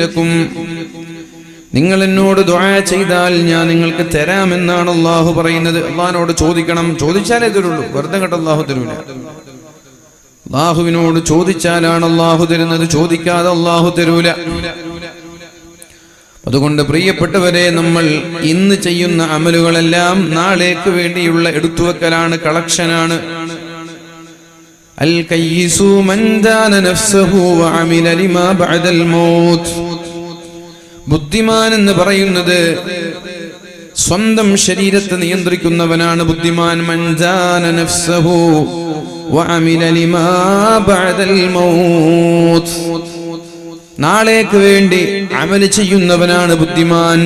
ലക്കും നിങ്ങൾ എന്നോട് ദുആ ചെയ്താൽ ഞാൻ നിങ്ങൾക്ക് തരാമെന്നാണ് അള്ളാഹു പറയുന്നത്. അള്ളഹാനോട് ചോദിക്കണം. ചോദിച്ചാലേ തരുള്ളൂ. വെറുതെ കേട്ട അള്ളാഹു തരൂല. അള്ളാഹുവിനോട് ചോദിച്ചാലാണ് അള്ളാഹു തരുന്നത്. ചോദിക്കാതെ അള്ളാഹു തരൂല. അതുകൊണ്ട് പ്രിയപ്പെട്ടവരെ നമ്മൾ ഇന്ന് ചെയ്യുന്ന അമലുകളെല്ലാം നാളേക്ക് വേണ്ടിയുള്ള എടുത്തുവെക്കലാണ് കളക്ഷനാണ്. അൽ من دان ദാന നഫ്സഹു لما ബഅദൽ മൗത്ത് ബുദ്ധിമാൻ എന്ന് പറയുന്നത് സ്വന്തം ശരീരത്തെ നിയന്ത്രിക്കുന്നവനാണ് ബുദ്ധിമാൻ. മൻ ദാന നഫ്സഹു വഅമില ലിമാ ബഅദൽ മൗത്ത്. നാളേക്ക് വേണ്ടി അമൽ ചെയ്യുന്നവനാണ് ബുദ്ധിമാൻ.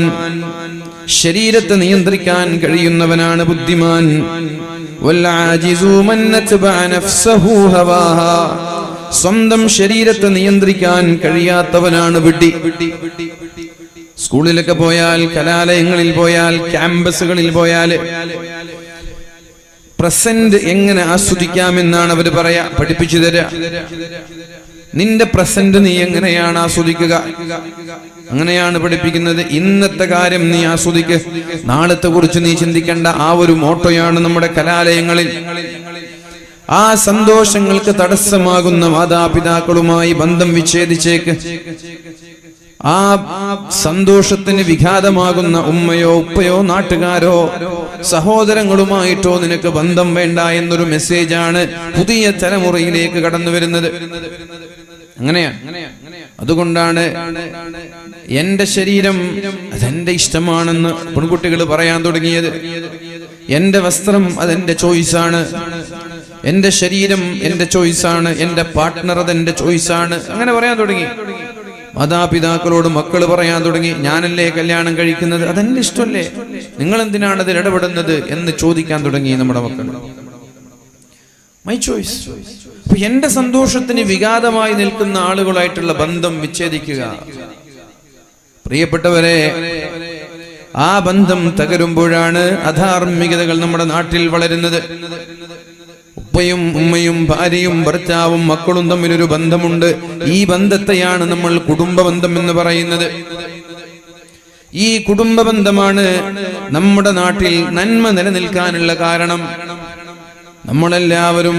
ശരീരത്തെ നിയന്ത്രിക്കാൻ കഴിയുന്നവനാണ് ബുദ്ധിമാൻ. സ്വന്തം ശരീരത്തെ നിയന്ത്രിക്കാൻ കഴിയാത്തവനാണ് വിഡ്ഢി. സ്കൂളിലൊക്കെ പോയാൽ കലാലയങ്ങളിൽ പോയാൽ ക്യാമ്പസുകളിൽ പോയാൽ പ്രസന്റ് എങ്ങനെ ആസ്വദിക്കാമെന്നാണ് അവർ പറയാ പഠിപ്പിച്ചു തരാ. നിന്റെ പ്രസന്റ് നീ എങ്ങനെയാണ് ആസ്വദിക്കുക? അങ്ങനെയാണ് പഠിപ്പിക്കുന്നത്. ഇന്നത്തെ കാര്യം നീ ആസ്വദിക്ക്. നാളത്തെ കുറിച്ച് നീ ചിന്തിക്കേണ്ട ആ ഒരു മോട്ടോയാണ് നമ്മുടെ കലാലയങ്ങളിൽ. ആ സന്തോഷങ്ങൾക്ക് തടസ്സമാകുന്ന മാതാപിതാക്കളുമായി ബന്ധം വിച്ഛേദിച്ചേക്ക്. ആ സന്തോഷത്തിന് വിഘാതമാകുന്ന ഉമ്മയോ ഉപ്പയോ നാട്ടുകാരോ സഹോദരങ്ങളുമായിട്ടോ നിനക്ക് ബന്ധം വേണ്ട എന്നൊരു മെസ്സേജാണ് പുതിയ തലമുറയിലേക്ക് കടന്നു വരുന്നത് അങ്ങനെയാണ് അതുകൊണ്ടാണ് എന്റെ ശരീരം അതെന്റെ ഇഷ്ടമാണെന്ന് പെൺകുട്ടികൾ പറയാൻ തുടങ്ങിയത്. എന്റെ വസ്ത്രം അതെന്റെ ചോയ്സാണ്. എന്റെ ശരീരം എന്റെ ചോയ്സാണ്. എന്റെ പാർട്ട്ണർ അതെന്റെ ചോയ്സാണ്. അങ്ങനെ പറയാൻ തുടങ്ങി. മാതാപിതാക്കളോട് മക്കൾ പറയാൻ തുടങ്ങി. ഞാനല്ലേ കല്യാണം കഴിക്കുന്നത്? അതെന്റെ ഇഷ്ടമല്ലേ? നിങ്ങൾ എന്തിനാണ് അതിൽ ഇടപെടുന്നത് എന്ന് ചോദിക്കാൻ തുടങ്ങി നമ്മുടെ മക്കൾ മൈ ചോയ്സ് അപ്പൊ എന്റെ സന്തോഷത്തിന് വിഘാതമായി നിൽക്കുന്ന ആളുകളായിട്ടുള്ള ബന്ധം വിച്ഛേദിക്കുക. പ്രിയപ്പെട്ടവരെ ആ ബന്ധം തകരുമ്പോഴാണ് അധാർമികതകൾ നമ്മുടെ നാട്ടിൽ വളരുന്നത്. ഉപ്പയും ഉമ്മയും ഭാര്യയും ഭർത്താവും മക്കളും തമ്മിലൊരു ബന്ധമുണ്ട്. ഈ ബന്ധത്തെയാണ് നമ്മൾ കുടുംബ ബന്ധം എന്ന് പറയുന്നത്. ഈ കുടുംബ ബന്ധമാണ് നമ്മുടെ നാട്ടിൽ നന്മ നിലനിൽക്കാനുള്ള കാരണം. നമ്മളെല്ലാവരും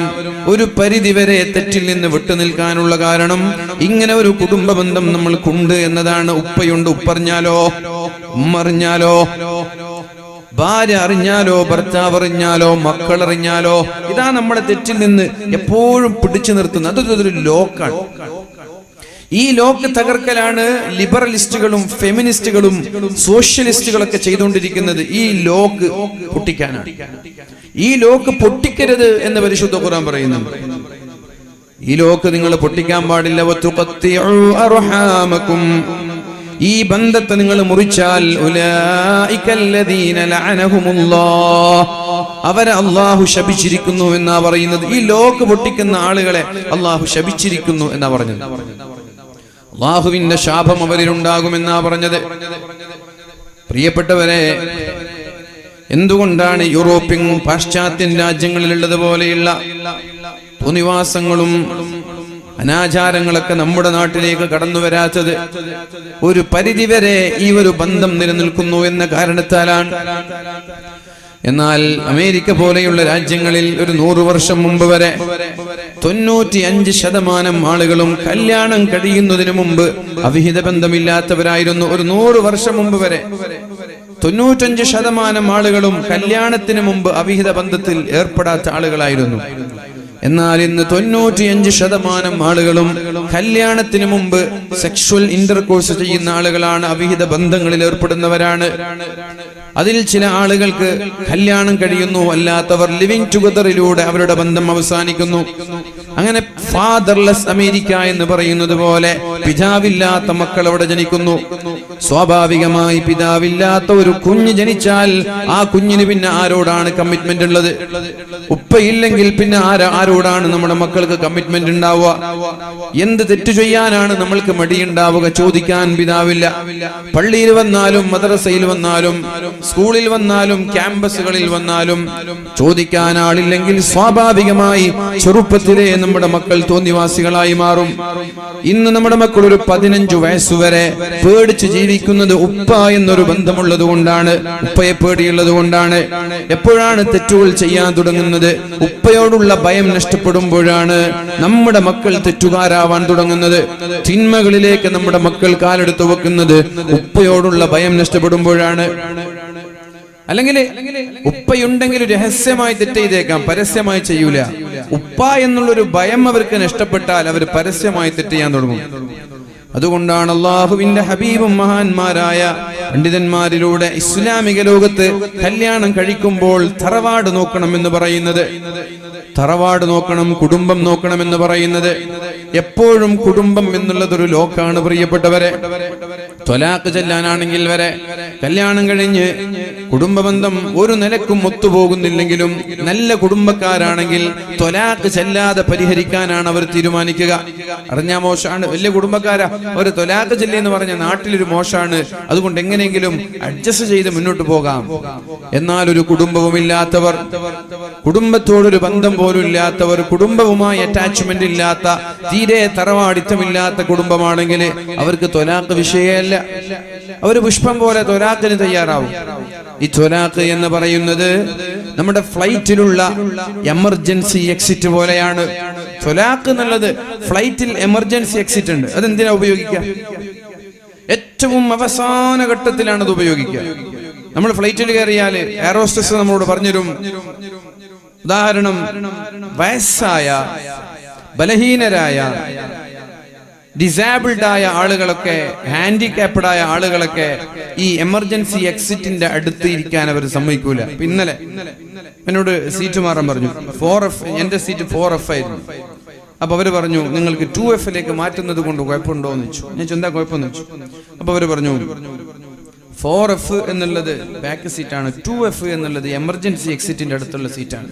ഒരു പരിധിവരെ തെറ്റിൽ നിന്ന് വിട്ടുനിൽക്കാനുള്ള കാരണം ഇങ്ങനെ ഒരു കുടുംബ ബന്ധം നമ്മൾക്കുണ്ട് എന്നതാണ് ഉപ്പയുണ്ട്. ഉപ്പറിഞ്ഞാലോ ഉമ്മറിഞ്ഞാലോ ഭാര്യ അറിഞ്ഞാലോ? ഭർത്താവ് അറിഞ്ഞാലോ? മക്കൾ അറിഞ്ഞാലോ? ഇതാ നമ്മുടെ തെറ്റിൽ നിന്ന് എപ്പോഴും പിടിച്ചു നിർത്തുന്നത് അതൊരു ലോക്കാണ്. ഈ ലോക്ക് തകർക്കലാണ് ലിബറലിസ്റ്റുകളും ഫെമിനിസ്റ്റുകളും സോഷ്യലിസ്റ്റുകളൊക്കെ ചെയ്തുകൊണ്ടിരിക്കുന്നത്. ഈ ലോക്ക് പൊട്ടിക്കാനാണ്. ഈ ലോക്ക് പൊട്ടിക്കരുത് എന്ന് പരിശുദ്ധ ഖുർആൻ പറയുന്നു. ഈ ലോക്ക് നിങ്ങൾ പൊട്ടിക്കാൻ പാടില്ല. ഈ ബന്ധത്തെ നിങ്ങൾ മുറിച്ചാൽ അവരെ അള്ളാഹു ശപിച്ചിരിക്കുന്നു എന്നാ പറയുന്നത്. ഈ ലോക്ക് പൊട്ടിക്കുന്ന ആളുകളെ അള്ളാഹു ശപിച്ചിരിക്കുന്നു എന്നാ പറഞ്ഞത്. അള്ളാഹുവിന്റെ ശാപം അവരിലുണ്ടാകുമെന്നാ പറഞ്ഞത്. പ്രിയപ്പെട്ടവരെ എന്തുകൊണ്ടാണ് യൂറോപ്യൻ പാശ്ചാത്യൻ രാജ്യങ്ങളിലുള്ളതുപോലെയുള്ള തുനിവാസങ്ങളും അനാചാരങ്ങളൊക്കെ നമ്മുടെ നാട്ടിലേക്ക് കടന്നു വരാത്തത്? ഒരു പരിധിവരെ ഈ ഒരു ബന്ധം നിലനിൽക്കുന്നു എന്ന കാരണത്താലാണ്. എന്നാൽ അമേരിക്ക പോലെയുള്ള രാജ്യങ്ങളിൽ ഒരു നൂറ് വർഷം മുമ്പ് വരെ തൊണ്ണൂറ്റി അഞ്ച് ശതമാനം ആളുകളും കല്യാണം കഴിയുന്നതിന് മുമ്പ് അവിഹിത ബന്ധമില്ലാത്തവരായിരുന്നു. ഒരു നൂറ് വർഷം മുമ്പ് വരെ തൊണ്ണൂറ്റഞ്ച് ശതമാനം ആളുകളും കല്യാണത്തിന് മുമ്പ് അവിഹിത ബന്ധത്തിൽ ഏർപ്പെടാത്ത ആളുകളായിരുന്നു. എന്നാൽ ഇന്ന് തൊണ്ണൂറ്റിയഞ്ച് ശതമാനം ആളുകളും കല്യാണത്തിന് മുമ്പ് സെക്ഷുവൽ ഇന്റർകോഴ്സ് ചെയ്യുന്ന ആളുകളാണ് അവിഹിത ബന്ധങ്ങളിൽ ഏർപ്പെടുന്നവരാണ്. അതിൽ ചില ആളുകൾക്ക് കല്യാണം കഴിയുന്നു അല്ലാത്തവർ ലിവിങ് ടുഗദറിലൂടെ അവരുടെ ബന്ധം അവസാനിക്കുന്നു. അങ്ങനെ ഫാദർലെസ് അമേരിക്ക എന്ന് പറയുന്നത് പോലെ പിതാവില്ലാത്ത മക്കൾ അവിടെ ജനിക്കുന്നു. സ്വാഭാവികമായി പിതാവില്ലാത്ത ഒരു കുഞ്ഞ് ജനിച്ചാൽ ആ കുഞ്ഞിന് പിന്നെ ആരോടാണ് കമ്മിറ്റ്മെന്റ് ഉള്ളത്? ഉപ്പയില്ലെങ്കിൽ പിന്നെ ആരാ ആരോടാണ് നമ്മുടെ മക്കൾക്ക് കമ്മിറ്റ്മെന്റ് ഉണ്ടാവുക? എന്ത് തെറ്റു ചെയ്യാനാണ് നമ്മൾക്ക് മടിയുണ്ടാവുക ചോദിക്കാൻ പിതാവില്ല. പള്ളിയിൽ വന്നാലും മദ്രസയിൽ വന്നാലും സ്കൂളിൽ വന്നാലും ക്യാമ്പസുകളിൽ വന്നാലും ചോദിക്കാൻ ആളില്ലെങ്കിൽ സ്വാഭാവികമായി ചെറുപ്പത്തിലെ നമ്മുടെ മക്കൾ തോന്നിവാസികളായി മാറും. ഇന്ന് നമ്മുടെ മക്കൾ ഒരു പതിനഞ്ചു വയസ്സുവരെ പേടിച്ച് ജീവിക്കുന്നത് ഉപ്പ എന്നൊരു ബന്ധമുള്ളത് കൊണ്ടാണ്. ഉപ്പയെ പേടിയുള്ളത് കൊണ്ടാണ്. എപ്പോഴാണ് തെറ്റുകൾ ചെയ്യാൻ തുടങ്ങുന്നത്? ഉപ്പയോടുള്ള ഭയം നഷ്ടപ്പെടുമ്പോഴാണ് നമ്മുടെ മക്കൾ തെറ്റുകാരാവാൻ തുടങ്ങുന്നത്. തിന്മകളിലേക്ക് നമ്മുടെ മക്കൾ കാലെടുത്ത് വെക്കുന്നത് ഉപ്പയോടുള്ള ഭയം നഷ്ടപ്പെടുമ്പോഴാണ്. അല്ലെങ്കിൽ ഉപ്പയുണ്ടെങ്കിൽ രഹസ്യമായി തെറ്റ് ചെയ്തേക്കാം പരസ്യമായി ചെയ്യൂല. ഉപ്പ എന്നുള്ളൊരു ഭയം അവർക്ക് നഷ്ടപ്പെട്ടാൽ അവർ പരസ്യമായി തെറ്റ് ചെയ്യാൻ തുടങ്ങും. അതുകൊണ്ടാണ് അള്ളാഹുവിന്റെ ഹബീബും മഹാന്മാരായ പണ്ഡിതന്മാരിലൂടെ ഇസ്ലാമിക ലോകത്ത് കല്യാണം കഴിക്കുമ്പോൾ തറവാട് നോക്കണം എന്ന് പറയുന്നത്. തറവാട് നോക്കണം കുടുംബം നോക്കണം എന്ന് പറയുന്നത്. എപ്പോഴും കുടുംബം എന്നുള്ളതൊരു ലോക്കാണ് പ്രിയപ്പെട്ടവരെ. ത്വലാക്ക് ചെല്ലാനാണെങ്കിൽ വരെ കല്യാണം കഴിഞ്ഞ് കുടുംബബന്ധം ഒരു നിലക്കും ഒത്തുപോകുന്നില്ലെങ്കിലും നല്ല കുടുംബക്കാരാണെങ്കിൽ തൊലാക്ക് ചെല്ലാതെ പരിഹരിക്കാനാണ് അവർ തീരുമാനിക്കുക. അറിഞ്ഞാ മോശമാണ്. വലിയ കുടുംബക്കാരാ. ഒരു തൊലാക്ക് ചെല്ലി എന്ന് പറഞ്ഞ നാട്ടിലൊരു മോശമാണ്. അതുകൊണ്ട് എങ്ങനെയെങ്കിലും അഡ്ജസ്റ്റ് ചെയ്ത് മുന്നോട്ട് പോകാം. എന്നാൽ ഒരു കുടുംബവും ഇല്ലാത്തവർ കുടുംബത്തോടൊരു ബന്ധം പോലും ഇല്ലാത്തവർ കുടുംബവുമായി അറ്റാച്ച്മെന്റ് ഇല്ലാത്ത തീരെ തറവാടിത്തമില്ലാത്ത കുടുംബമാണെങ്കിൽ അവർക്ക് തൊലാക്ക് വിഷയമല്ല. അവർ പുഷ്പം പോലെ തൊലാക്കിന് തയ്യാറാവും. ഈ ത്വലാക്ക് എന്ന് പറയുന്നത് നമ്മുടെ ഫ്ലൈറ്റിലുള്ള എമർജൻസി എക്സിറ്റ് പോലെയാണ്. ത്വലാക്ക് എന്നുള്ളത് ഫ്ലൈറ്റിൽ എമർജൻസി എക്സിറ്റ് ഉണ്ട്. അതെന്തിനാ ഉപയോഗിക്കുക? ഏറ്റവും അവസാന ഘട്ടത്തിലാണ് അത് ഉപയോഗിക്കുക. നമ്മൾ ഫ്ലൈറ്റിൽ കയറിയാൽ എയറോസ്റ്റസ് നമ്മളോട് പറഞ്ഞുതരും. ഉദാഹരണം വയസ്സായ ബലഹീനരായ ഡിസേബിൾഡ് ആയ ആളുകളൊക്കെ ഹാൻഡിക്യാപ്ഡ് ആയ ആളുകളൊക്കെ ഈ എമർജൻസി എക്സിറ്റിന്റെ അടുത്ത് ഇരിക്കാൻ അവർ സമ്മതിക്കൂല. ഇന്നലെ എന്നോട് സീറ്റ് മാറാൻ പറഞ്ഞു. ഫോർ എഫ് എന്റെ സീറ്റ് ഫോർ എഫ് ആയിരുന്നു. അപ്പൊ അവർ പറഞ്ഞു നിങ്ങൾക്ക് ടു എഫിലേക്ക് മാറ്റുന്നത് കൊണ്ട് കുഴപ്പമുണ്ടോ? എന്ന് വെച്ചു ഞാൻ എന്താ കുഴപ്പമെന്ന് വെച്ചു അപ്പൊ അവർ പറഞ്ഞു ഫോർ എഫ് എന്നുള്ളത് ബാക്ക് സീറ്റാണ് ടു എഫ് എന്നുള്ളത് എമർജൻസി എക്സിറ്റിന്റെ അടുത്തുള്ള സീറ്റാണ്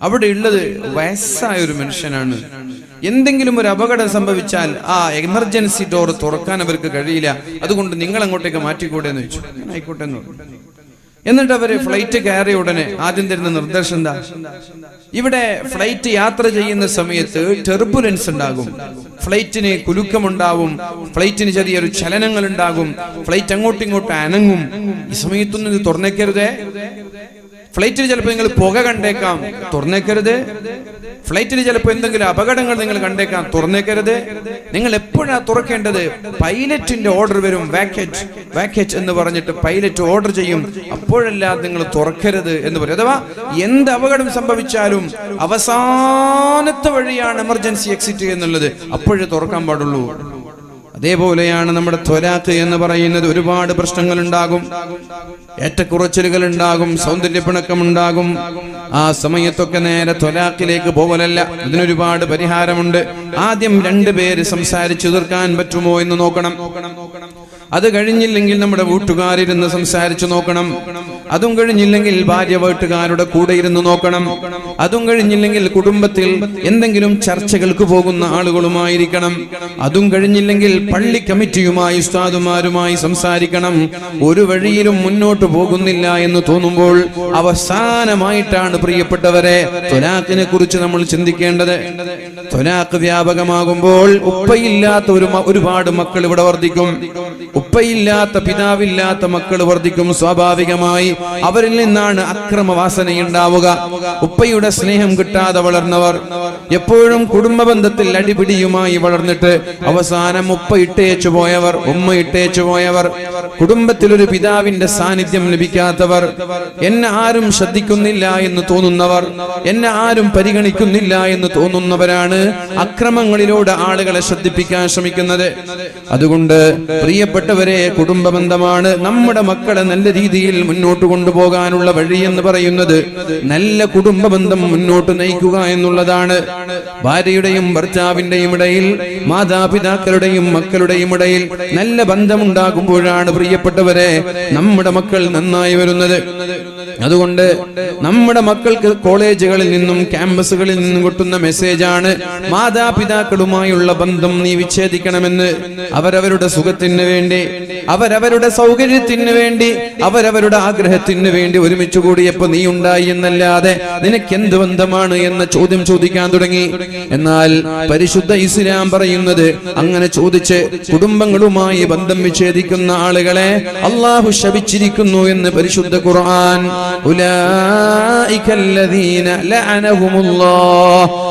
അവിടെ ഉള്ളത് വയസ്സായ ഒരു മനുഷ്യനാണ് എന്തെങ്കിലും ഒരു അപകടം സംഭവിച്ചാൽ ആ എമർജൻസി ഡോർ തുറക്കാൻ അവർക്ക് കഴിയില്ല. അതുകൊണ്ട് നിങ്ങൾ അങ്ങോട്ടേക്ക് മാറ്റിക്കൂടെ എന്ന് വെച്ചു "ഞാൻ ആയിക്കോട്ടെ എന്ന് എന്നിട്ട് അവർ ഫ്ലൈറ്റ് കയറിയ ഉടനെ ആദ്യം തരുന്ന നിർദ്ദേശം എന്താ? ഇവിടെ ഫ്ലൈറ്റ് യാത്ര ചെയ്യുന്ന സമയത്ത് ടെർബുലൻസ് ഉണ്ടാകും. ഫ്ലൈറ്റിന് കുലുക്കമുണ്ടാവും. ഫ്ലൈറ്റിന് ചെറിയൊരു ചലനങ്ങൾ ഉണ്ടാകും ഫ്ലൈറ്റ് അങ്ങോട്ടും ഇങ്ങോട്ടും അനങ്ങും. ഈ സമയത്തൊന്നും ഇത് തുറന്നേക്കരുതേ. ഫ്ലൈറ്റിൽ ചിലപ്പോൾ നിങ്ങൾ പുക കണ്ടേക്കാം. തുറന്നേക്കരുത്. ഫ്ലൈറ്റിൽ ചിലപ്പോൾ എന്തെങ്കിലും അപകടങ്ങൾ നിങ്ങൾ കണ്ടേക്കാൻ തുറന്നേക്കരുത്. നിങ്ങൾ എപ്പോഴാണ് തുറക്കേണ്ടത്? പൈലറ്റിന്റെ ഓർഡർ വരും വാക്കറ്റ് വാക്കറ്റ് എന്ന് പറഞ്ഞിട്ട് പൈലറ്റ് ഓർഡർ ചെയ്യും. അപ്പോഴല്ലാതെ നിങ്ങൾ തുറക്കരുത് എന്ന് പറയും. അഥവാ എന്ത് അപകടം സംഭവിച്ചാലും അവസാനത്തെ വഴിയാണ് എമർജൻസി എക്സിറ്റ് എന്നുള്ളത്. അപ്പോഴേ തുറക്കാൻ പാടുള്ളൂ. അതേപോലെയാണ് നമ്മുടെ ത്വരാത്ത് എന്ന് പറയുന്നത് ഒരുപാട് പ്രശ്നങ്ങൾ ഉണ്ടാകും ഏറ്റക്കുറച്ചിലുകൾ ഉണ്ടാകും സൗന്ദര്യപ്പിണക്കം ഉണ്ടാകും ആ സമയത്തൊക്കെ നേരെ ത്വരാത്തിലേക്ക് പോകലല്ല. അതിനൊരുപാട് പരിഹാരമുണ്ട്. ആദ്യം രണ്ടു പേര് സംസാരിച്ചു തീർക്കാൻ പറ്റുമോ എന്ന് നോക്കണം. അത് കഴിഞ്ഞില്ലെങ്കിൽ നമ്മുടെ വീട്ടുകാരിരുന്ന് സംസാരിച്ചു നോക്കണം. അതും കഴിഞ്ഞില്ലെങ്കിൽ ഭാര്യ വീട്ടുകാരുടെ കൂടെ ഇരുന്ന് നോക്കണം. അതും കഴിഞ്ഞില്ലെങ്കിൽ കുടുംബത്തിൽ എന്തെങ്കിലും ചർച്ചകൾക്ക് പോകുന്ന ആളുകളുമായിരിക്കണം. അതും കഴിഞ്ഞില്ലെങ്കിൽ പള്ളി കമ്മിറ്റിയുമായി ഉസ്താദുമാരുമായി സംസാരിക്കണം. ഒരു വഴിയിലും മുന്നോട്ട് പോകുന്നില്ല എന്ന് തോന്നുമ്പോൾ അവസാനമായിട്ടാണ് പ്രിയപ്പെട്ടവരെ തൊലാഖിനെ കുറിച്ച് നമ്മൾ ചിന്തിക്കേണ്ടത്. തൊലാഖ് വ്യാപകമാകുമ്പോൾ ഉപ്പയില്ലാത്ത ഒരു ഒരുപാട് മക്കൾ ഇവിടെ വർദ്ധിക്കും. ഉപ്പയില്ലാത്ത പിതാവില്ലാത്ത മക്കൾ വർദ്ധിക്കും സ്വാഭാവികമായി. അവരിൽ നിന്നാണ് അക്രമവാസന ഉണ്ടാവുക ഉപ്പയുടെ സ്നേഹം കിട്ടാതെ വളർന്നവർ എപ്പോഴും കുടുംബ ബന്ധത്തിൽ അടിപിടിയുമായി വളർന്നിട്ട് അവസാനം ഉപ്പ ഇട്ടേച്ചു പോയവർ ഉമ്മ ഇട്ടേച്ചു പോയവർ കുടുംബത്തിലൊരു പിതാവിന്റെ സാന്നിധ്യം ലഭിക്കാത്തവർ എന്നെ ആരും ശ്രദ്ധിക്കുന്നില്ല എന്ന് തോന്നുന്നവർ എന്നെ ആരും പരിഗണിക്കുന്നില്ല എന്ന് തോന്നുന്നവരാണ് അക്രമങ്ങളിലൂടെ ആളുകളെ ശ്രദ്ധിപ്പിക്കാൻ ശ്രമിക്കുന്നത്. അതുകൊണ്ട് പ്രിയപ്പെട്ടവരെ കുടുംബ ബന്ധമാണ് നമ്മുടെ മക്കളെ നല്ല രീതിയിൽ മുന്നോട്ട് കൊണ്ടുപോകാനുള്ള വഴി എന്ന് പറയുന്നത് നല്ല കുടുംബ ബന്ധം മുന്നോട്ട് നയിക്കുക എന്നുള്ളതാണ്. ഭാര്യയുടെയും ഭർത്താവിന്റെയും ഇടയിൽ മാതാപിതാക്കളുടെയും മക്കളുടെയും ഇടയിൽ നല്ല ബന്ധമുണ്ടാകുമ്പോഴാണ് പ്രിയപ്പെട്ടവരെ നമ്മുടെ മക്കൾ നന്നായി വരുന്നത്. അതുകൊണ്ട് നമ്മുടെ മക്കൾക്ക് കോളേജുകളിൽ നിന്നും ക്യാമ്പസുകളിൽ നിന്നും കിട്ടുന്ന മെസ്സേജാണ് മാതാപിതാക്കളുമായുള്ള ബന്ധം നീ വിച്ഛേദിക്കണമെന്ന്. അവരവരുടെ സുഖത്തിന് വേണ്ടി അവരവരുടെ സൗകര്യത്തിന് വേണ്ടി അവരവരുടെ ആഗ്രഹത്തിന് വേണ്ടി ഒരുമിച്ച് കൂടിയപ്പോ നീ ഉണ്ടായി എന്നല്ലാതെ നിനക്ക് എന്ത് ബന്ധമാണ് എന്ന ചോദ്യം ചോദിക്കാൻ തുടങ്ങി. എന്നാൽ പരിശുദ്ധ ഇസ്ലാം പറയുന്നത് അങ്ങനെ ചോദിച്ച് കുടുംബങ്ങളുമായി ബന്ധം വിച്ഛേദിക്കുന്ന ആളുകളെ അള്ളാഹു ശപിച്ചിരിക്കുന്നു എന്ന് പരിശുദ്ധ ഖുർആൻ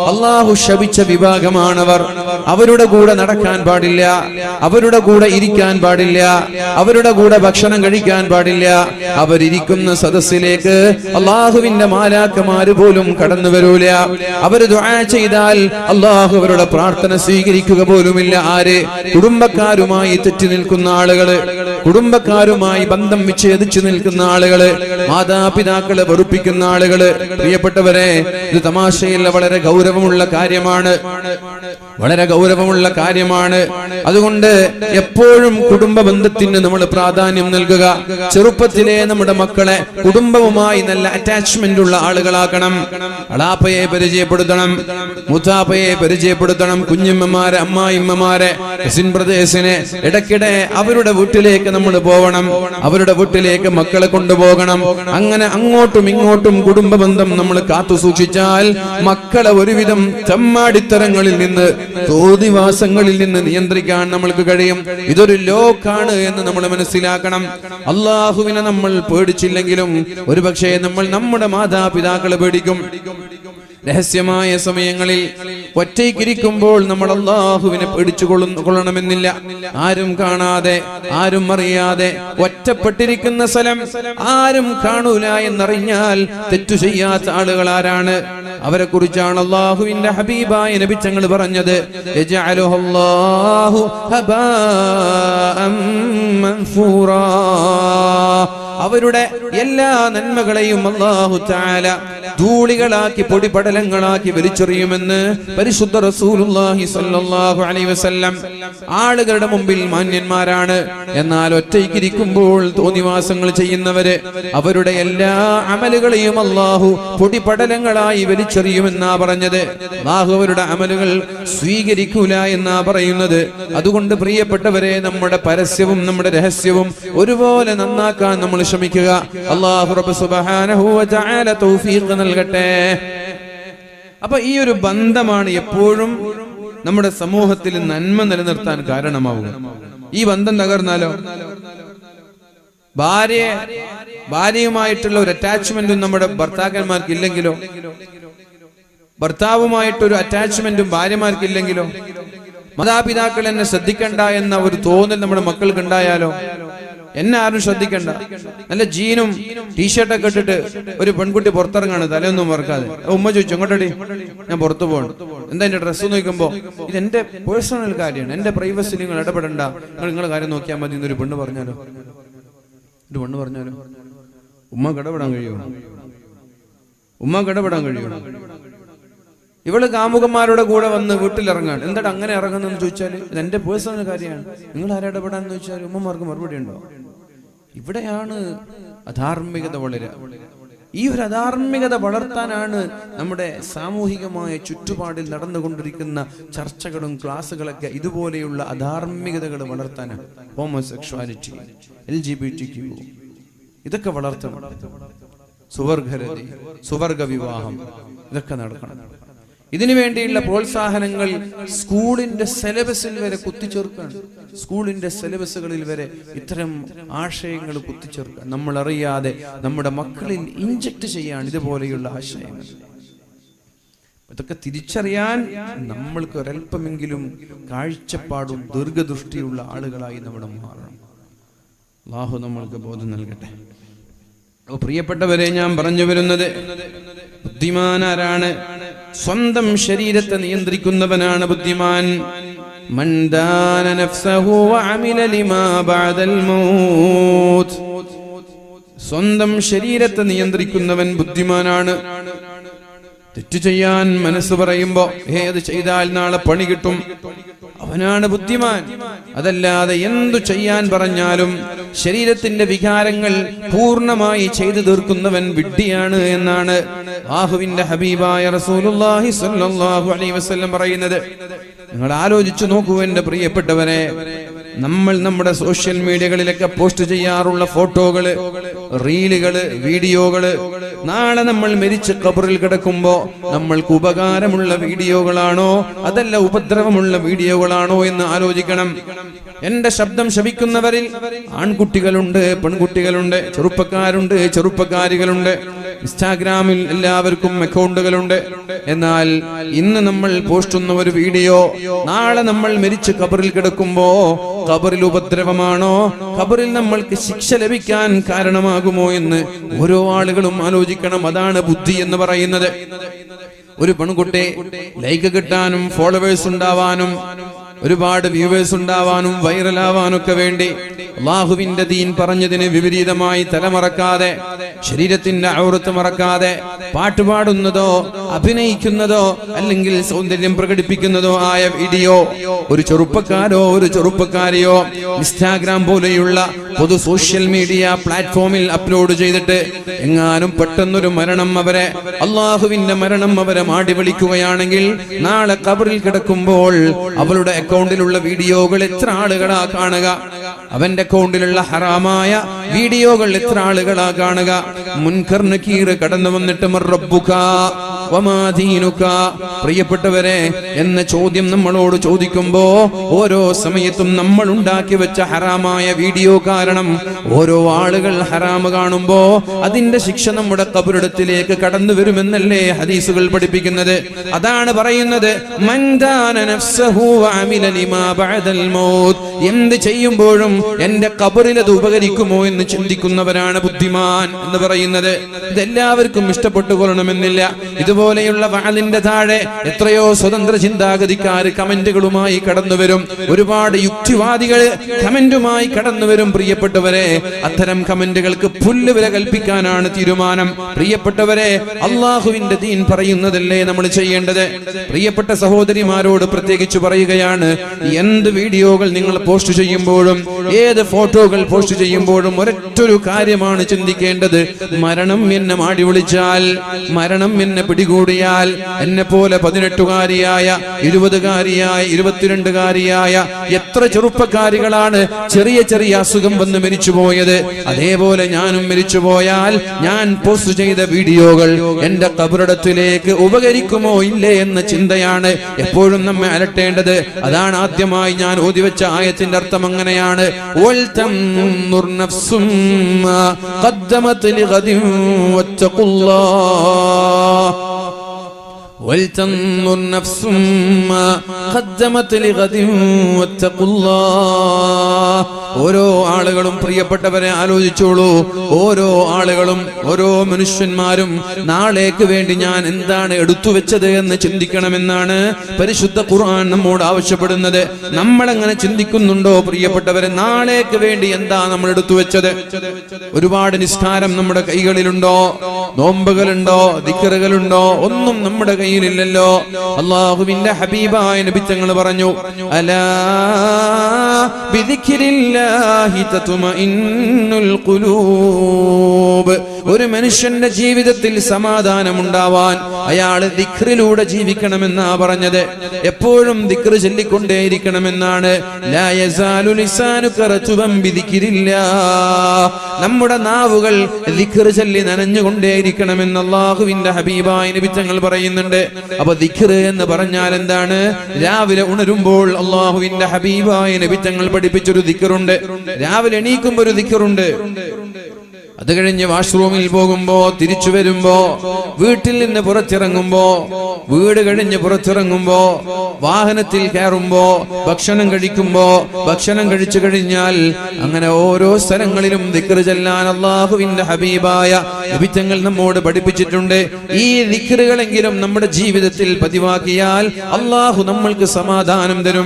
അള്ളാഹു ശപിച്ച വിഭാഗമാണവർ. അവരുടെ കൂടെ നടക്കാൻ പാടില്ല. അവരുടെ കൂടെ ഇരിക്കാൻ പാടില്ല. അവരുടെ കൂടെ ഭക്ഷണം കഴിക്കാൻ പാടില്ല. അവരിയ്ക്കുന്ന സദസ്സിലേക്ക് അള്ളാഹുവിന്റെ മാലാക്കമാര് പോലും കടന്നു വരൂല. അവർ ദുആ ചെയ്താൽ അള്ളാഹു അവരുടെ പ്രാർത്ഥന സ്വീകരിക്കുക പോലുമില്ല ആര്. കുടുംബക്കാരുമായി തെറ്റി നിൽക്കുന്ന ആളുകൾ. കുടുംബക്കാരുമായി ബന്ധം വിച്ഛേദിച്ചു നിൽക്കുന്ന ആളുകൾ മാതാപിതാക്കളെ വെറുപ്പിക്കുന്ന ആളുകൾ. പ്രിയപ്പെട്ടവരെ ഇത് തമാശയില്ല വളരെ ഗൗരവമുള്ള കാര്യമാണ്. വളരെ ഗൗരവമുള്ള കാര്യമാണ്. അതുകൊണ്ട് എപ്പോഴും കുടുംബ ബന്ധത്തിന് നമ്മൾ പ്രാധാന്യം നൽകുക. ചെറുപ്പത്തിലെ നമ്മുടെ മക്കളെ കുടുംബവുമായി നല്ല അറ്റാച്ച്മെന്റ് ഉള്ള ആളുകളാക്കണം. അളാപ്പയെ പരിചയപ്പെടുത്തണം. മുത്താപ്പയെ പരിചയപ്പെടുത്തണം. കുഞ്ഞമ്മമാരെ അമ്മായിമ്മമാരെ സിൻപ്രദേശിനെ ഇടയ്ക്കിടെ അവരുടെ വീട്ടിലേക്ക് നമ്മൾ പോകണം. അവരുടെ വീട്ടിലേക്ക് മക്കളെ കൊണ്ടുപോകണം. അങ്ങനെ അങ്ങോട്ടും ഇങ്ങോട്ടും കുടുംബ ബന്ധം നമ്മൾ കാത്തു സൂക്ഷിച്ചാൽ മക്കളെ ഒരുവിധം ചമ്മാടിത്തരങ്ങളിൽ നിന്ന് തോതിവാസങ്ങളിൽ നിന്ന് നിയന്ത്രിക്കാൻ നമ്മൾക്ക് കഴിയും. ഇതൊരു ലോക്കാണ് എന്ന് നമ്മൾ മനസ്സിലാക്കണം. അള്ളാഹുവിനെ നമ്മൾ പേടിച്ചില്ലെങ്കിലും ഒരുപക്ഷെ നമ്മൾ നമ്മുടെ മാതാപിതാക്കളെ പേടിക്കും. രഹസ്യമായ സമയങ്ങളിൽ ഒറ്റയ്ക്കിരിക്കുമ്പോൾ നമ്മൾ അള്ളാഹുവിനെ പിടിച്ചു കൊള്ളണമെന്നില്ല ആരും കാണാതെ ആരും അറിയാതെ ഒറ്റപ്പെട്ടിരിക്കുന്ന സ്ഥലം ആരും കാണൂല എന്നറിഞ്ഞാൽ തെറ്റു ചെയ്യാത്ത ആളുകൾ ആരാണ് അവരെ കുറിച്ചാണ് അള്ളാഹുവിന്റെ ഹബീബായ നബിച്ചങ്ങൾ പറഞ്ഞത് അള്ളാഹു. അവരുടെ എല്ലാ നന്മകളെയും അള്ളാഹു താല ധൂളികളാക്കി പൊടിപടലങ്ങളാക്കി വലിച്ചെറിയുമെന്ന് പരിശുദ്ധ റസൂലുള്ളാഹി സ്വല്ലല്ലാഹു അലൈഹി വസല്ലം ആളുകളുടെ മുമ്പിൽ മാന്യന്മാരാണ്. എന്നാൽ ഒറ്റയ്ക്കിരിക്കുമ്പോൾ തോന്നിവാസങ്ങൾ ചെയ്യുന്നവര് അവരുടെ എല്ലാ അമലുകളെയും അള്ളാഹു പൊടിപടലങ്ങളായി വലിച്ചെറിയുമെന്നാ പറഞ്ഞത്. അള്ളാഹു അവരുടെ അമലുകൾ സ്വീകരിക്കൂല എന്നാ പറയുന്നത്. അതുകൊണ്ട് പ്രിയപ്പെട്ടവരെ നമ്മുടെ പരസ്യവും നമ്മുടെ രഹസ്യവും ഒരുപോലെ നന്നാക്കാൻ നമ്മൾ ശ്രമിക്കുക അള്ളാഹു റബ്ബ് സുബ്ഹാനഹു തൗഫീഖ് നൽകട്ടെ. അപ്പൊ ഈ ഒരു ബന്ധമാണ് എപ്പോഴും നമ്മുടെ സമൂഹത്തിൽ നന്മ നിലനിർത്താൻ കാരണമാവുക. ഈ ബന്ധം തകർന്നാലോ? ഭാര്യ ഭാര്യയുമായിട്ടുള്ള ഒരു അറ്റാച്ച്മെന്റും നമ്മുടെ ഭർത്താക്കന്മാർക്ക് ഇല്ലെങ്കിലോ? ഭർത്താവുമായിട്ടൊരു അറ്റാച്ച്മെന്റും ഭാര്യമാർക്കില്ലെങ്കിലോ മാതാപിതാക്കൾ എന്നെ ശ്രദ്ധിക്കണ്ട എന്ന ഒരു തോന്നൽ നമ്മുടെ മക്കൾക്ക് ഉണ്ടായാലോ? എന്നെ ആരും ശ്രദ്ധിക്കണ്ട. നല്ല ജീനും ടീഷർട്ടൊക്കെ ഇട്ടിട്ട് ഒരു പെൺകുട്ടി പുറത്തിറങ്ങാണ് തലയൊന്നും മറക്കാതെ. ഉമ്മ ചോദിച്ചു എങ്ങോട്ടടി? ഞാൻ പുറത്തു പോകണം എന്താ എന്റെ ഡ്രസ്സ് നോക്കുമ്പോ? ഇത് എന്റെ പേഴ്സണൽ കാര്യമാണ്. എന്റെ പ്രൈവസി നിങ്ങൾ ഇടപെടണ്ട. നിങ്ങൾ നിങ്ങളുടെ കാര്യം നോക്കിയാൽ മതി എന്നൊരു പെണ്ണ് പറഞ്ഞാലോ? ഒരു പെണ്ണ് പറഞ്ഞാലോ? ഉമ്മ ഇടപെടാൻ കഴിയുമോ ഉമ്മ ഇടപെടാൻ കഴിയുമോ ഇവൾ കാമുകന്മാരുടെ കൂടെ വന്ന് വീട്ടിലിറങ്ങാണ്. എന്താണ് അങ്ങനെ ഇറങ്ങുന്നെന്ന് ചോദിച്ചാൽ ഇത് എന്റെ പേഴ്സണൽ കാര്യമാണ്. നിങ്ങൾ ആരാടപെടാന്ന് ചോദിച്ചാൽ ഉമ്മമാർക്ക് മറുപടി ഉണ്ടോ? ഇവിടെയാണ് അധാർമികത വളരുക. ഈ ഒരു അധാർമികത വളർത്താനാണ് നമ്മുടെ സാമൂഹികമായ ചുറ്റുപാടിൽ നടന്നുകൊണ്ടിരിക്കുന്ന ചർച്ചകളും ക്ലാസ്സുകളൊക്കെ ഇതുപോലെയുള്ള അധാർമികതകൾ വളർത്താനാണ്. Homosexuality L G B T Q ഇതൊക്കെ വളർത്തണം. സുവർഗരതി സുവർഗ വിവാഹം ഇതൊക്കെ നടക്കണം. ഇതിനു വേണ്ടിയുള്ള പ്രോത്സാഹനങ്ങൾ സ്കൂളിന്റെ സിലബസിൽ വരെ കുത്തിച്ചേർക്കാണ്. സ്കൂളിന്റെ സിലബസുകളിൽ വരെ ഇത്തരം ആശയങ്ങൾ കുത്തിച്ചേർക്കാൻ നമ്മൾ അറിയാതെ നമ്മുടെ മക്കളിൽ ഇഞ്ചക്ട് ചെയ്യാൻ ഇതുപോലെയുള്ള ആശയങ്ങൾ. ഇതൊക്കെ തിരിച്ചറിയാൻ നമ്മൾക്ക് ഒരല്പമെങ്കിലും കാഴ്ചപ്പാടും ദീർഘദൃഷ്ടിയുള്ള ആളുകളായി നമ്മുടെ മാറണം. അള്ളാഹു നമ്മൾക്ക് ബോധം നൽകട്ടെ. പ്രിയപ്പെട്ടവരെ ഞാൻ പറഞ്ഞു വരുന്നത് ബുദ്ധിമാൻ ആരാണ് സ്വന്തം ശരീരത്തെ നിയന്ത്രിക്കുന്നവനാണ് ബുദ്ധിമാൻ. സ്വന്തം ശരീരത്തെ നിയന്ത്രിക്കുന്നവൻ ബുദ്ധിമാനാണ്. തെറ്റു ചെയ്യാൻ മനസ്സ് പറയുമ്പോ ഏത് ചെയ്താൽ നാളെ പണി കിട്ടും. അവനാണ് ബുദ്ധിമാൻ. അതല്ലാതെ എന്തു ചെയ്യാൻ പറഞ്ഞാലും ശരീരത്തിന്റെ വികാരങ്ങൾ പൂർണമായി ചെയ്തു തീർക്കുന്നവൻ വിഡ്ഢിയാണ് എന്നാണ് ആഹുവിന്റെ ഹബീബായ റസൂലുള്ളാഹി സ്വല്ലല്ലാഹു അലൈഹി വസല്ലം പറയുന്നത്. നിങ്ങൾ ആലോചിച്ചു നോക്കൂ എന്റെ പ്രിയപ്പെട്ടവരെ നമ്മൾ നമ്മുടെ സോഷ്യൽ മീഡിയകളിലൊക്കെ പോസ്റ്റ് ചെയ്യാറുള്ള ഫോട്ടോകൾ റീലുകൾ വീഡിയോകൾ നാളെ നമ്മൾ മരിച്ച് കബറിൽ കിടക്കുമ്പോ നമ്മൾക്ക് ഉപകാരമുള്ള വീഡിയോകളാണോ? അതല്ല ഉപദ്രവമുള്ള വീഡിയോകളാണോ എന്ന് ആലോചിക്കണം. എന്റെ ശബ്ദം ശവിക്കുന്നവരിൽ ആൺകുട്ടികളുണ്ട് പെൺകുട്ടികളുണ്ട് ചെറുപ്പക്കാരുണ്ട് ചെറുപ്പക്കാരികളുണ്ട്. ഇൻസ്റ്റാഗ്രാമിൽ എല്ലാവർക്കും അക്കൗണ്ടുകളുണ്ട്. എന്നാൽ ഇന്ന് നമ്മൾ പോസ്റ്റുന്ന ഒരു വീഡിയോ നാളെ നമ്മൾ മരിച്ച് കബറിൽ കിടക്കുമ്പോ കബറിൽ ഉപദ്രവമാണോ? കബറിൽ നമ്മൾക്ക് ശിക്ഷ ലഭിക്കാൻ കാരണമാകുമോ എന്ന് ഓരോ ആളുകളും ആലോചിക്കണം. അതാണ് ബുദ്ധി എന്ന് പറയുന്നത്. ഒരു പെൺകുട്ടി ലൈക്ക് കിട്ടാനും ഫോളോവേഴ്സ് ഉണ്ടാവാനും ഒരുപാട് വ്യൂവേഴ്സ് ഉണ്ടാവാനും വൈറലാവാനും ഒക്കെ വേണ്ടി അള്ളാഹുവിന്റെ ദീൻ പറഞ്ഞതിന് വിപരീതമായി തലമറക്കാതെ ശരീരത്തിന്റെ ഔറത്ത് മറക്കാതെ പാട്ടുപാടുന്നതോ അഭിനയിക്കുന്നതോ അല്ലെങ്കിൽ സൗന്ദര്യം പ്രകടിപ്പിക്കുന്നതോ ആയ വീഡിയോ ഒരു ചെറുപ്പക്കാരോ ഒരു ചെറുപ്പക്കാരിയോ ഇൻസ്റ്റാഗ്രാം പോലെയുള്ള പൊതു സോഷ്യൽ മീഡിയ പ്ലാറ്റ്ഫോമിൽ അപ്ലോഡ് ചെയ്തിട്ട് എങ്ങാനും പെട്ടെന്നൊരു മരണം അവരെ അള്ളാഹുവിന്റെ മരണം അവരെ മാടി വിളിക്കുകയാണെങ്കിൽ നാളെ കബറിൽ കിടക്കുമ്പോൾ അവളുടെ അക്കൗണ്ടിലുള്ള വീഡിയോകൾ എത്ര ആളുകളാ കാണുക? അവന്റെ അക്കൗണ്ടിലുള്ള ഹറാമായ വീഡിയോകൾ എത്ര ആളുകളാ കാണുക? മുൻകർന്ന് കീറ് കടന്നു വന്നിട്ട് പ്രിയപ്പെട്ടവരെ എന്ന ചോദ്യം നമ്മളോട് ചോദിക്കുമ്പോ ഓരോ സമയത്തും നമ്മൾ ഉണ്ടാക്കി വെച്ച ഹറാമായ വീഡിയോ കാരണം ഓരോ ആളുകൾ ഹറാമ് കാണുമ്പോ അതിന്റെ ശിക്ഷ നമ്മുടെ കബുരിടത്തിലേക്ക് കടന്നു വരുമെന്നല്ലേ ഹദീസുകൾ പഠിപ്പിക്കുന്നത്. അതാണ് പറയുന്നത് എന്ത് ചെയ്യുമ്പോഴും എന്റെ കബറിൽ അത് ഉപകരിക്കുമോ എന്ന് ചിന്തിക്കുന്നവരാണ് ബുദ്ധിമാൻ എന്ന് പറയുന്നത്. ഇതെല്ലാവർക്കും ഇഷ്ടപ്പെട്ടു കൊള്ളണമെന്നില്ല ഇതുപോലെയുള്ള വാലിന്റെ താഴെ എത്രയോ സ്വതന്ത്ര ചിന്താഗതിക്കാർ കമന്റുകളുമായി കടന്നു വരും ഒരുപാട് യുക്തിവാദികൾ കമന്റുമായി കടന്നു വരും പ്രിയപ്പെട്ടവരെ. അത്തരം കമന്റുകൾക്ക് പുല്ല് വില കൽപ്പിക്കാനാണ് തീരുമാനം. പ്രിയപ്പെട്ടവരെ അള്ളാഹുവിന്റെ ദീൻ പറയുന്നതല്ലേ നമ്മൾ ചെയ്യേണ്ടത്? പ്രിയപ്പെട്ട സഹോദരിമാരോട് പ്രത്യേകിച്ച് പറയുകയാണ് എന്ത് വീഡിയോകൾ നിങ്ങൾ പോസ്റ്റ് ചെയ്യുമ്പോഴും ഏത് ഫോട്ടോകൾ പോസ്റ്റ് ചെയ്യുമ്പോഴും ഒരൊറ്റൊരു കാര്യമാണ് ചിന്തിക്കേണ്ടത്. മരണം എന്നെ മാടി വിളിച്ചാൽ മരണം എന്നെ പിടികൂടിയാൽ എന്നെ പോലെ പതിനെട്ടുകാരിയായ ഇരുപതുകാരിയായ ഇരുപത്തിരണ്ടുകാരിയായ എത്ര ചെറുപ്പക്കാരികളാണ് ചെറിയ ചെറിയ അസുഖം വന്ന് മരിച്ചുപോയത് അതേപോലെ ഞാനും മരിച്ചുപോയാൽ ഞാൻ പോസ്റ്റ് ചെയ്ത വീഡിയോകൾ എന്റെ കബറിടത്തിലേക്ക് ഉപകരിക്കുമോ ഇല്ലേ എന്ന ചിന്തയാണ് എപ്പോഴും നമ്മെ അലട്ടേണ്ടത് അതാണ് ആദ്യമായി ഞാൻ ഓതിവെച്ച ആയത്തിന്റെ അർത്ഥം അങ്ങനെയാണ് وَلْتَنظُرْ نَفْسٌ مَّا قَدَّمَتْ لِغَدٍ وَاتَّقُوا اللَّهَ ولتنظر نفس ما قدمت لغد واتقوا الله ഓരോ ആളുകളും പ്രിയപ്പെട്ടവരെ ആലോചിച്ചോളൂ. ഓരോ ആളുകളും ഓരോ മനുഷ്യന്മാരും നാളേക്ക് വേണ്ടി ഞാൻ എന്താണ് എടുത്തു വെച്ചത് എന്ന് ചിന്തിക്കണമെന്നാണ് പരിശുദ്ധ ഖുർആൻ നമ്മോട് ആവശ്യപ്പെടുന്നത്. നമ്മൾ അങ്ങനെ ചിന്തിക്കുന്നുണ്ടോ പ്രിയപ്പെട്ടവരെ നാളേക്ക് വേണ്ടി എന്താ നമ്മൾ എടുത്തു വെച്ചത്? ഒരുപാട് നിസ്കാരം നമ്മുടെ കൈകളിലുണ്ടോ? നോമ്പുകളുണ്ടോ? ദിക്കറുകളുണ്ടോ? ഒന്നും നമ്മുടെ കയ്യിലില്ലല്ലോ. അള്ളാഹുവിന്റെ ഹബീബായ നബിത്തങ്ങൾ പറഞ്ഞു അലാ الله تطمئن القلوب. ഒരു മനുഷ്യന്റെ ജീവിതത്തിൽ സമാധാനമുണ്ടാവാൻ അയാൾ ദിക്റിലൂടെ ജീവിക്കണമെന്നാ പറഞ്ഞത്. എപ്പോഴും ദിക്ർ ചൊല്ലിക്കൊണ്ടേയിരിക്കണമെന്നാണ്. നമ്മുടെ നാവുകൾ ദിക്ർ ചൊല്ലി നനഞ്ഞുകൊണ്ടേയിരിക്കണമെന്ന് അള്ളാഹുവിന്റെ ഹബീബായ നബി തങ്ങൾ പറയുന്നുണ്ട്. അപ്പൊ ദിക്ർ എന്ന് പറഞ്ഞാൽ എന്താണ്? രാവിലെ ഉണരുമ്പോൾ അള്ളാഹുവിന്റെ ഹബീബായ നബി തങ്ങൾ പഠിപ്പിച്ചൊരു ദിക്റുണ്ട് രാവിലെ എണീക്കുമ്പോൾ ഒരു ദിക്റുണ്ട് അത് കഴിഞ്ഞ് വാഷ്റൂമിൽ പോകുമ്പോ തിരിച്ചു വരുമ്പോ വീട്ടിൽ നിന്ന് പുറത്തിറങ്ങുമ്പോ വീട് കഴിഞ്ഞ് പുറത്തിറങ്ങുമ്പോ വാഹനത്തിൽ കയറുമ്പോ ഭക്ഷണം കഴിക്കുമ്പോ ഭക്ഷണം കഴിച്ചു കഴിഞ്ഞാൽ അങ്ങനെ ഓരോ സ്ഥലങ്ങളിലും ദിക്ർ ചെല്ലാൻ അള്ളാഹുവിന്റെ ഹബീബായ നബിത്തങ്ങൾ നമ്മോട് പഠിപ്പിച്ചിട്ടുണ്ട്. ഈ ദിക്റുകളെങ്കിലും നമ്മുടെ ജീവിതത്തിൽ പതിവാക്കിയാൽ അള്ളാഹു നമ്മൾക്ക് സമാധാനം തരും.